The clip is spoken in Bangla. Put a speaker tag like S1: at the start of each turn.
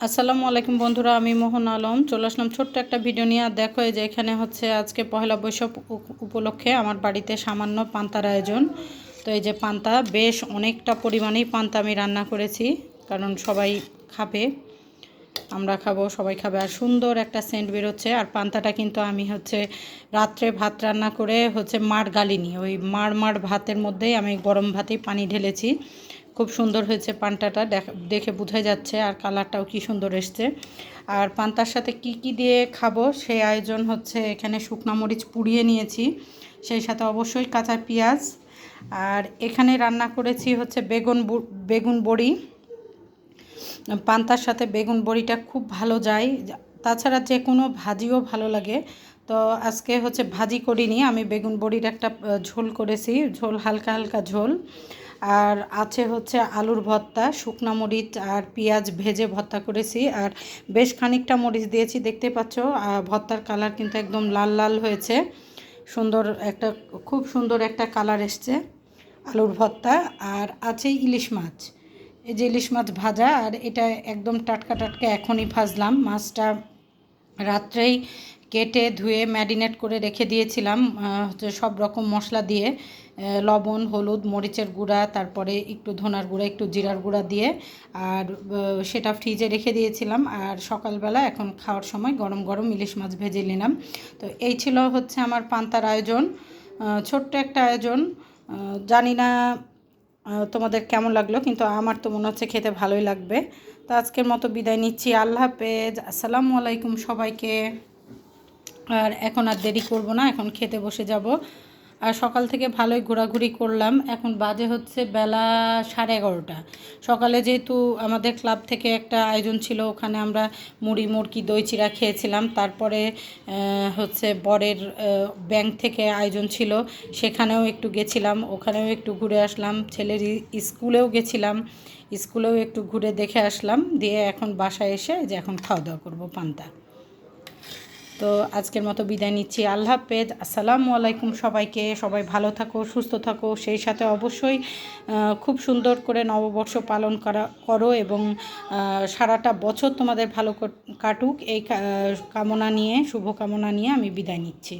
S1: আসসালামু আলাইকুম বন্ধুরা, আমি মোহন আলম। চলে আসলাম ছোট্ট একটা ভিডিও নিয়ে। আর দেখো এই যে এখানে হচ্ছে আজকে পহেলা বৈশাখ উপ- উপলক্ষে আমার বাড়িতে সামান্য পান্তার আয়োজন। তো এই যে পান্তা, বেশ অনেকটা পরিমাণেই পান্তা আমি রান্না করেছি, কারণ সবাই খাবে, আমরা খাব, সবাই খাবে। আর সুন্দর একটা সেন্ট বেরোচ্ছে। আর পান্তাটা কিন্তু আমি হচ্ছে রাত্রে ভাত রান্না করে হচ্ছে মার গালিনি ওই মার মার ভাতের মধ্যেই আমি গরম ভাতেই পানি ঢেলেছি। খুব সুন্দর হয়েছে পান্তাটা, দেখ- দেখে বোঝা যাচ্ছে আর কালারটাও কি সুন্দর এসছে। আর পান্তার সাথে কি কি দিয়ে খাব সেই আয়োজন হচ্ছে এখানে শুকনা মরিচ পুড়িয়ে নিয়েছি, সেই সাথে অবশ্যই কাঁচা পেঁয়াজ। আর এখানে রান্না করেছি হচ্ছে বেগুন বেগুন বড়ি। পান্তার সাথে বেগুন বড়িটা খুব ভালো যায় তাছাড়া যে কোনো ভাজিও ভালো লাগে। তো আজকে হচ্ছে ভাজি করিনি, আমি বেগুন বড়ির একটা ঝোল করেছি, ঝোল, হালকা হালকা ঝোল। আর আছে হচ্ছে আলুর ভর্তা, শুকনা মরিচ আর পেঁয়াজ ভেজে ভর্তা করেছি। আর বেশ খানিকটা মরিচ দিয়েছি, দেখতে পাচ্ছ ভর্তার কালার কিন্তু একদম লাল লাল হয়েছে। সুন্দর একটা, খুব সুন্দর একটা কালার এসছে আলুর ভর্তা। আর আছে ইলিশ মাছ, এই যে ইলিশ মাছ ভাজা, আর এটা একদম টাটকা টাটকা এখনই ভাজলাম। মাছটা রাত্রেই কেটে, ধুয়ে, ম্যারিনেট করে রেখে দিয়েছিলাম হচ্ছে সব রকম মশলা দিয়ে লবণ, হলুদ, মরিচের গুঁড়া, তারপরে একটু ধনার গুঁড়া, একটু জিরার গুঁড়া দিয়ে, আর সেটা ফ্রিজে রেখে দিয়েছিলাম, আর সকালবেলা এখন খাওয়ার সময় গরম গরম ইলিশ মাছ ভেজে নিলাম। তো এই ছিল হচ্ছে আমার পান্তার আয়োজন ছোট্ট একটা আয়োজন জানি না তোমাদের কেমন লাগল? কিন্তু আমার তো মনে হচ্ছে খেতে ভালোই লাগবে। তো আজকের মতো বিদায় নিচ্ছি। আল্লাহ হাফেজ। আসসালামু আলাইকুম সবাইকে। আর এখন আর দেরি করব না, এখন খেতে বসে যাব। আর সকাল থেকে ভালোই ঘোরাঘুরি করলাম। এখন বাজে হচ্ছে বেলা সাড়ে এগারোটা। সকালে যেহেতু আমাদের ক্লাব থেকে একটা আয়োজন ছিল, ওখানে আমরা মুড়ি মুরকি দই, চিড়া খেয়েছিলাম। তারপরে হচ্ছে বরের ব্যাংক থেকে আয়োজন ছিল, সেখানেও একটু গেছিলাম। ওখানেও একটু ঘুরে আসলাম। ছেলের স্কুলেও গেছিলাম। স্কুলেও একটু ঘুরে দেখে আসলাম। দিয়ে এখন বাসায় এসে যে এখন খাওয়া দাওয়া করব পান্তা। তো আজকের মতো বিদায় নিচ্ছি। আল্লাহ হাফেজ। আসসালামু আলাইকুম সবাইকে। সবাই ভালো থাকো, সুস্থ থাকো। সেই সাথে অবশ্যই খুব সুন্দর করে নববর্ষ পালন করা, করো এবং সারাটা বছর তোমাদের ভালো কাটুক। এই কামনা নিয়ে, শুভকামনা নিয়ে আমি বিদায় নিচ্ছি।